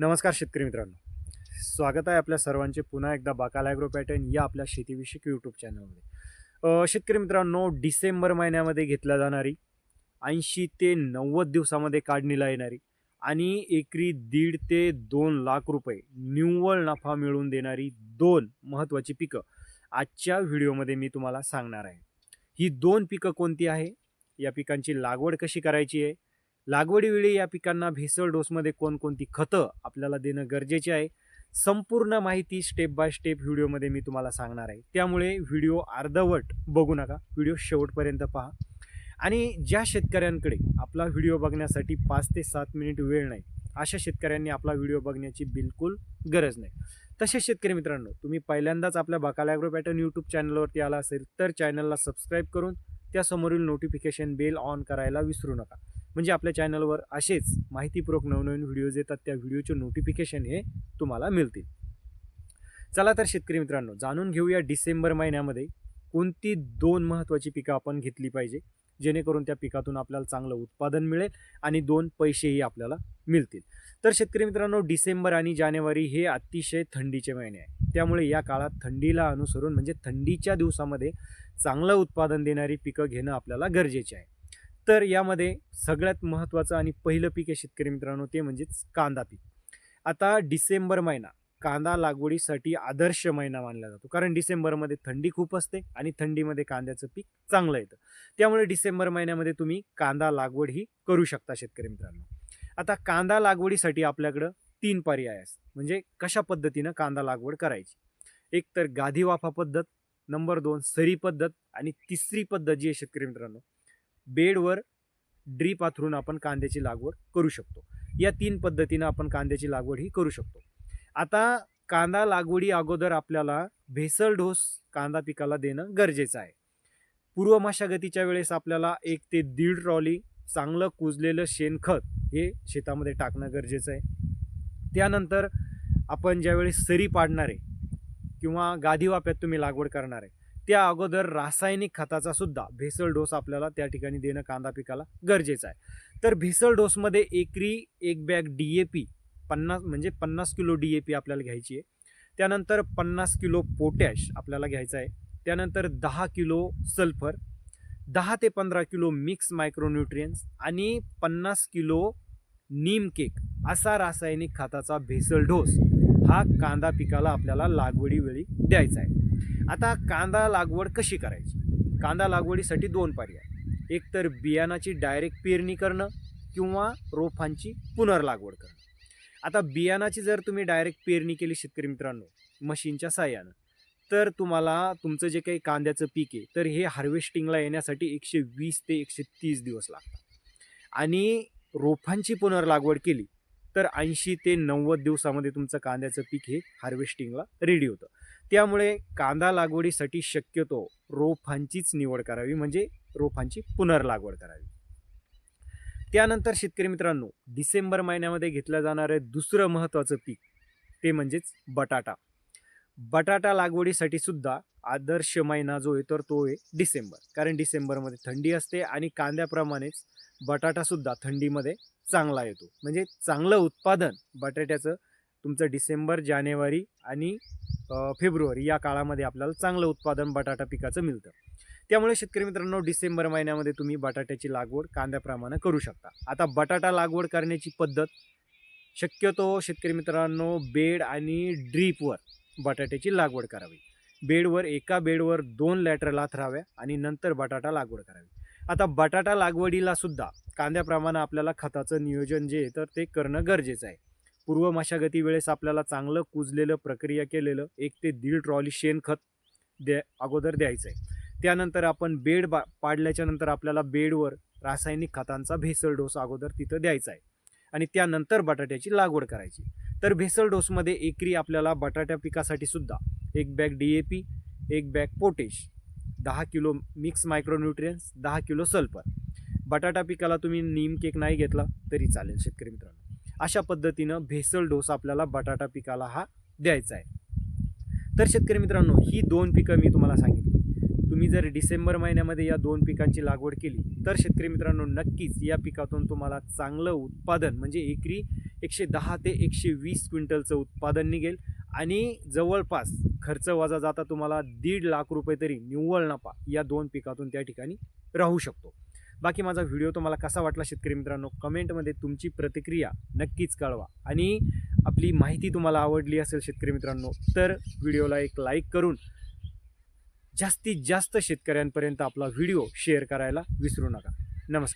नमस्कार शेतकरी मित्रांनो. स्वागत आहे आपल्या सर्वांचे पुन्हा एकदा बाकाल ॲग्रो पॅटर्न या आपल्या शेतीविषयक यूट्यूब चॅनलमध्ये. शेतकरी मित्रांनो डिसेंबर महिन्यामध्ये घेतल्या जाणारी ऐंशी ते नव्वद दिवसामध्ये काढणीला येणारी आणि एकरी दीड ते दोन लाख रुपये निव्वळ नफा मिळवून देणारी दोन महत्त्वाची पिकं आजच्या व्हिडिओमध्ये मी तुम्हाला सांगणार आहे. ही दोन पिकं कोणती आहे? या पिकांची लागवड कशी करायची आहे? लागवडीवेळी या पिकांना भेसळ डोसमध्ये कोणकोणती खतं आपल्याला देणं गरजेचे आहे संपूर्ण माहिती स्टेप बाय स्टेप व्हिडिओमध्ये मी तुम्हाला सांगणार आहे. त्यामुळे व्हिडिओ अर्धवट बघू नका व्हिडिओ शेवटपर्यंत पहा. आणि ज्या शेतकऱ्यांकडे आपला व्हिडिओ बघण्यासाठी पाच ते सात मिनिट वेळ नाही अशा शेतकऱ्यांनी आपला व्हिडिओ बघण्याची बिलकुल गरज नाही. तसेच शेतकरी मित्रांनो तुम्ही पहिल्यांदाच आपल्या बकाल ॲग्रो पॅटर्न यूट्यूब चॅनलवरती आला असेल तर चॅनलला सबस्क्राईब करून त्यासमोरील नोटिफिकेशन बेल ऑन करायला विसरू नका. म्हणजे आपल्या चॅनलवर असेच माहितीपूर्वक नवनवीन व्हिडिओज येतात त्या व्हिडिओचे नोटिफिकेशन हे तुम्हाला मिळतील. चला तर शेतकरी मित्रांनो जाणून घेऊया डिसेंबर महिन्यामध्ये कोणती दोन महत्त्वाची पिकं आपण घेतली पाहिजे जेणेकरून त्या पिकातून आपल्याला चांगलं उत्पादन मिळेल आणि दोन पैसेही आपल्याला मिळतील. तर शेतकरी मित्रांनो डिसेंबर आणि जानेवारी हे अतिशय थंडीचे महिने आहे त्यामुळे या काळात थंडीला अनुसरून म्हणजे थंडीच्या दिवसामध्ये चांगलं उत्पादन देणारी पिकं घेणं आपल्याला गरजेचे आहे. तर यामध्ये सगळ्यात महत्त्वाचं आणि पहिलं पीक आहे शेतकरी मित्रांनो ते म्हणजेच कांदा पीक. आता डिसेंबर महिना कांदा लागवडीसाठी आदर्श महिना मानला जातो. कारण डिसेंबरमध्ये थंडी खूप असते आणि थंडीमध्ये कांद्याचं पीक चांगलं येतं. त्यामुळे डिसेंबर महिन्यामध्ये तुम्ही कांदा लागवड ही करू शकता शेतकरी मित्रांनो. आता कांदा लागवडीसाठी आपल्याकडं तीन पर्याय आहेत म्हणजे कशा पद्धतीनं कांदा लागवड करायची? एक तर गाधी वाफा पद्धत नंबर दोन सरी पद्धत आणि तिसरी पद्धत जी आहे शेतकरी मित्रांनो बेडवर ड्रीप आथरून आपण कांद्याची लागवड करू शकतो. या तीन पद्धतीनं आपण कांद्याची लागवड ही करू शकतो. आता कांदा लागवडी अगोदर आपल्याला भेसळ ढोस कांदा पिकाला देणं गरजेचं आहे. पूर्व मशागतीच्या वेळेस आपल्याला एक ते दीड ट्रॉली चांगलं कुजलेलं शेणखत हे शेतामध्ये टाकणं गरजेचं आहे. त्यानंतर आपण ज्यावेळेस सरी पाडणार आहे किंवा गादी वाप्यात तुम्ही लागवड करणार आहे त्या अगोदर रासायनिक खताचा सुद्धा भेसळ डोस आपल्याला त्या ठिकाणी देणं कांदा पिकाला गरजेचं आहे. तर भेसळ डोसमध्ये एकरी एक बॅग डी ए पी पन्नास म्हणजे पन्नास किलो डी ए पी आपल्याला घ्यायची आहे. त्यानंतर पन्नास किलो पोटॅश आपल्याला घ्यायचं आहे. त्यानंतर दहा किलो सल्फर दहा ते पंधरा किलो मिक्स मायक्रोन्युट्रियन्स आणि पन्नास किलो नीम केक असा रासायनिक खताचा भेसळ डोस हा कांदा पिकाला आपल्याला लागवडीवेळी द्यायचा आहे. आता कांदा लागवड कशी करायची? कांदा लागवडीसाठी दोन पर्याय. एक तर बियाणाची डायरेक्ट पेरणी करणं किंवा रोपांची पुनर्लागवड करणं. आता बियाणाची जर तुम्ही डायरेक्ट पेरणी केली शेतकरी मित्रांनो मशीनच्या साह्यानं तर तुम्हाला तुमचं जे काही कांद्याचं पीक आहे तर हे हार्वेस्टिंगला येण्यासाठी एकशे वीस ते एकशे तीस दिवस लागतात. आणि रोपांची पुनर्लागवड केली तर ऐंशी ते नव्वद दिवसामध्ये तुमचं कांद्याचं पीक हे हार्वेस्टिंगला रेडी होतं. त्यामुळे कांदा लागवडीसाठी शक्यतो रोपांचीच निवड करावी म्हणजे रोपांची पुनर्लागवड करावी. त्यानंतर शेतकरी मित्रांनो डिसेंबर महिन्यामध्ये घेतलं जाणारं दुसरं महत्त्वाचं पीक ते म्हणजेच बटाटा. बटाटा लागवडीसाठी सुद्धा आदर्श महिना जो आहे तर तो आहे डिसेंबर. कारण डिसेंबरमध्ये थंडी असते आणि कांद्याप्रमाणेच बटाटासुद्धा थंडीमध्ये चांगला येतो. म्हणजे चांगलं उत्पादन बटाट्याचं तुमचं डिसेंबर जानेवारी आणि फेब्रुवारी या काळामध्ये आपल्याला चांगलं उत्पादन बटाटा पिकाचं मिळतं. त्यामुळे शेतकरी मित्रांनो डिसेंबर महिन्यामध्ये तुम्ही बटाट्याची लागवड कांद्याप्रमाणे करू शकता. आता बटाटा लागवड करण्याची पद्धत शक्यतो शेतकरी मित्रांनो बेड आणि ड्रीपवर बटाट्याची लागवड करावी. बेडवर एका बेडवर दोन लॅटर लाथराव्या आणि नंतर बटाटा लागवड करावी. आता बटाटा लागवडीला सुद्धा कांद्याप्रमाणे आपल्याला खताचं नियोजन जे आहे तर ते करणं गरजेचं आहे. पूर्व मशागती वेळेस आपल्याला चांगलं कुजलेलं प्रक्रिया केलेलं एक ते दीड ट्रॉली शेणखत द्या अगोदर द्यायचं आहे त्यानंतर आपण बेड बा पाडल्याच्यानंतर आपल्याला बेडवर रासायनिक खतांचा भेसळ डोस अगोदर तिथं द्यायचा आहे आणि त्यानंतर बटाट्याची लागवड करायची. तर भेसळ डोसमध्ये एकरी आपल्याला बटाट्या पिकासाठी सुद्धा एक बॅग डी ए पी एक बॅग पोटेश दहा किलो मिक्स मायक्रोन्युट्रियन्स दहा किलो सल्फर. बटाटा पिकाला तुम्ही नीम केक नाही घेतला तरी चालेल शेतकरी मित्रांनो. अशा पद्धतीनं भेसळ डोस आपल्याला बटाटा पिकाला हा द्यायचा आहे. तर शेतकरी मित्रांनो ही दोन पिकं मी तुम्हाला सांगितली. तुम्ही जर डिसेंबर महिन्यामध्ये या दोन पिकांची लागवड केली तर शेतकरी मित्रांनो नक्कीच या पिकातून तुम्हाला चांगलं उत्पादन म्हणजे एकरी एकशे दहा ते एकशे वीस क्विंटलचं उत्पादन निघेल आणि जवळपास खर्च वजा जाता तुम्हाला दीड लाख रुपये तरी निव्वळ नफा या दोन पिकातून त्या ठिकाणी राहू शकतो. बाकी माझा व्हिडिओ तुम्हाला कसा वाटला शेतकरी मित्रांनो कमेंटमध्ये तुमची प्रतिक्रिया नक्कीच कळवा. आणि आपली माहिती तुम्हाला आवडली असेल शेतकरी मित्रांनो तर व्हिडिओला एक लाईक करून जास्तीत जास्त शेतकऱ्यांपर्यंत आपला व्हिडिओ शेअर करायला विसरू नका. नमस्कार.